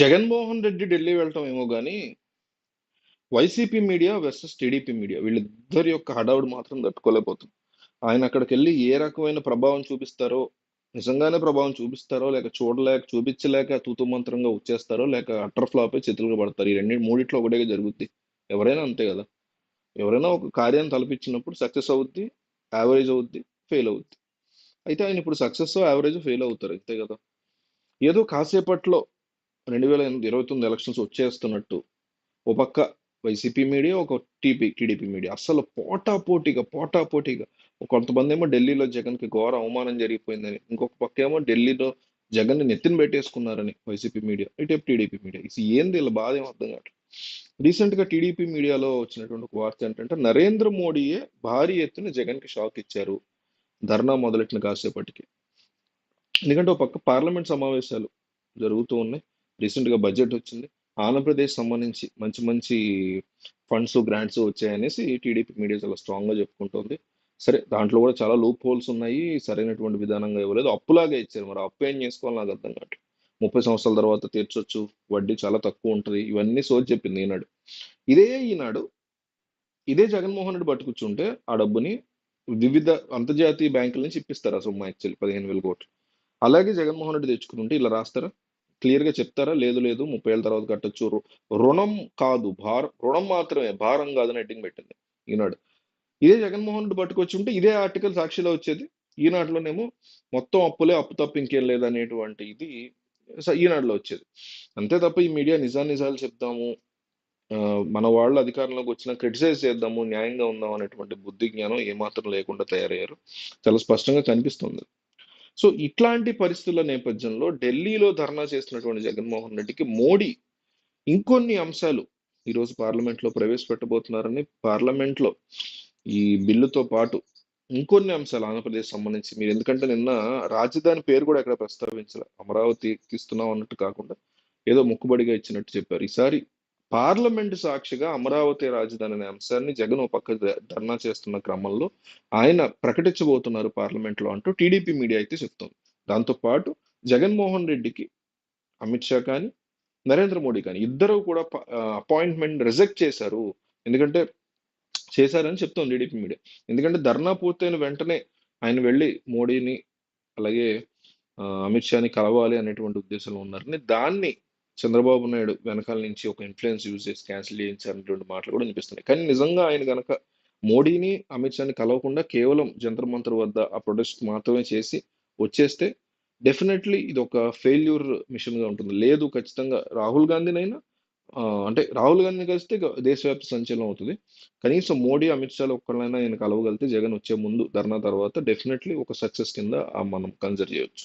జగన్మోహన్ రెడ్డి ఢిల్లీ వెళ్ళటం ఏమో కానీ YCP media versus TDP media వీళ్ళిద్దరి యొక్క హడావుడు మాత్రం తట్టుకోలేకపోతుంది. ఆయన అక్కడికి వెళ్ళి ఏ రకమైన ప్రభావం చూపిస్తారో నిజంగానే ప్రభావం చూపిస్తారో లేక చూడలేక చూపించలేక తూతుమంత్రంగా వచ్చేస్తారో లేక అట్టర్ ఫ్లాప్ చేతులుగా పడతారు. ఈ రెండు మూడిట్లో ఒకటే జరుగుద్ది. ఎవరైనా అంతే కదా. ఎవరైనా ఒక కార్యాన్ని తలపించినప్పుడు సక్సెస్ అవుద్ది యావరేజ్ అవుద్ది ఫెయిల్ అవుద్ది. అయితే ఆయన ఇప్పుడు సక్సెస్ యావరేజ్ ఫెయిల్ అవుతారు. అంతే కదా. ఏదో కాసేపట్లో రెండు వేల ఇరవై తొమ్మిది ఎలక్షన్స్ వచ్చేస్తున్నట్టు. ఓ పక్క వైసీపీ మీడియా ఒక టీపీ టీడీపీ మీడియా అసలు పోటాపోటీగా పోటాపోటీగా. కొంతమంది ఏమో ఢిల్లీలో జగన్కి ఘోర అవమానం జరిగిపోయిందని ఇంకొక పక్క ఏమో ఢిల్లీలో జగన్ని నెత్తిన పెట్టేసుకున్నారని వైసీపీ మీడియా ఇటు టీడీపీ మీడియా ఇది ఏంది వీళ్ళ బాధ ఏం అర్థం కావట్లేదు. రీసెంట్గా టీడీపీ మీడియాలో వచ్చినటువంటి ఒక వార్త ఏంటంటే నరేంద్ర మోడీయే భారీ ఎత్తున జగన్కి షాక్ ఇచ్చారు. ధర్నా మొదలెట్టిన కాసేపటికి. ఎందుకంటే ఒక పక్క పార్లమెంట్ సమావేశాలు జరుగుతూ ఉన్నాయి. రీసెంట్గా బడ్జెట్ వచ్చింది. ఆంధ్రప్రదేశ్ సంబంధించి మంచి మంచి ఫండ్స్ గ్రాంట్స్ వచ్చాయనేసి టీడీపీ మీడియా చాలా స్ట్రాంగ్గా చెప్పుకుంటుంది. సరే దాంట్లో కూడా చాలా లూప్ హోల్స్ ఉన్నాయి. సరైనటువంటి విధానంగా ఇవ్వలేదు. అప్పులాగే ఇచ్చారు. మరి అప్పు ఏం చేసుకోవాలి నాకు అర్థం కావట్లేదు. ముప్పై సంవత్సరాల తర్వాత తీర్చొచ్చు. వడ్డీ చాలా తక్కువ ఉంటుంది. ఇవన్నీ సోచి చెప్పింది ఈనాడు. ఇదే ఈనాడు ఇదే జగన్మోహన్ రెడ్డి పట్టుకుచ్చుంటే ఆ డబ్బుని వివిధ అంతర్జాతీయ బ్యాంకుల నుంచి ఇప్పిస్తారు ఆ సొమ్మ యాక్చువల్లీ పదిహేను వేల కోట్లు. అలాగే జగన్మోహన్ రెడ్డి తెచ్చుకుంటుంటే ఇలా రాస్తారా? క్లియర్గా చెప్తారా? లేదు లేదు ముప్పై ఏళ్ళ తర్వాత కట్టొచ్చు. రుణం కాదు భారం రుణం మాత్రమే భారం కాదని హెడ్డింగ్ పెట్టింది ఈనాడు. ఇదే జగన్మోహన్ రెడ్డి పట్టుకొచ్చి ఉంటే ఇదే ఆర్టికల్ సాక్షిలో వచ్చేది. ఈనాటిలోనేమో మొత్తం అప్పులే అప్పు తప్ప ఇంకేం లేదనేటువంటి ఇది ఈనాడులో వచ్చేది. అంతే తప్ప ఈ మీడియా నిజానిజాలు చెప్దాము చెప్తాము మన వాళ్ళు అధికారంలోకి వచ్చిన క్రిటిసైజ్ చేద్దాము న్యాయంగా ఉందాం అనేటువంటి బుద్ధి జ్ఞానం ఏమాత్రం లేకుండా తయారయ్యారు. చాలా స్పష్టంగా కనిపిస్తుంది. సో ఇట్లాంటి పరిస్థితుల నేపథ్యంలో ఢిల్లీలో ధర్నా చేస్తున్నటువంటి జగన్మోహన్ రెడ్డికి మోడీ ఇంకొన్ని అంశాలు ఈరోజు పార్లమెంట్లో ప్రవేశపెట్టబోతున్నారని పార్లమెంట్లో ఈ బిల్లుతో పాటు ఇంకొన్ని అంశాలు ఆంధ్రప్రదేశ్ సంబంధించి మీరు ఎందుకంటే నిన్న రాజధాని పేరు కూడా ఎక్కడ ప్రస్తావించారు అమరావతి ఇస్తున్నాం అన్నట్టు కాకుండా ఏదో ముక్కుబడిగా ఇచ్చినట్టు చెప్పారు. ఈసారి పార్లమెంట్ సాక్షిగా అమరావతి రాజధాని అనే అంశాన్ని జగన్ ఒక పక్క ధర్నా చేస్తున్న క్రమంలో ఆయన ప్రకటించబోతున్నారు పార్లమెంట్లో అంటూ టీడీపీ మీడియా అయితే చెప్తోంది. దాంతో పాటు జగన్మోహన్ రెడ్డికి అమిత్ షా కానీ నరేంద్ర మోడీ కానీ ఇద్దరు కూడా అపాయింట్మెంట్ రిజెక్ట్ చేశారు. ఎందుకంటే చేశారని చెప్తోంది టీడీపీ మీడియా. ఎందుకంటే ధర్నా పూర్తయిన వెంటనే ఆయన వెళ్ళి మోడీని అలాగే అమిత్ షాని కలవాలి అనేటువంటి ఉద్దేశంలో ఉన్నారని దాన్ని చంద్రబాబు నాయుడు వెనకాల నుంచి ఒక ఇన్ఫ్లుయెన్స్ యూజ్ చేసి క్యాన్సిల్ చేయించారనేటువంటి మాటలు కూడా వినిపిస్తున్నాయి. కానీ నిజంగా ఆయన కనుక మోడీని అమిత్ షాని కలవకుండా కేవలం జంతర్ మంతర్ వద్ద ఆ ప్రొటెస్ట్ మాత్రమే చేసి వచ్చేస్తే డెఫినెట్లీ ఇది ఒక ఫెయిల్యూర్ మిషన్గా ఉంటుంది. లేదు ఖచ్చితంగా రాహుల్ గాంధీనైనా అంటే రాహుల్ గాంధీని కలిస్తే దేశవ్యాప్త సంచలనం అవుతుంది. కనీసం మోడీ అమిత్ షాలు ఒక్కళ్ళైనా ఆయన కలవగలిగితే జగన్ వచ్చే ముందు ధర్నా తర్వాత డెఫినెట్లీ ఒక సక్సెస్ కింద మనం కన్సిడర్ చేయొచ్చు.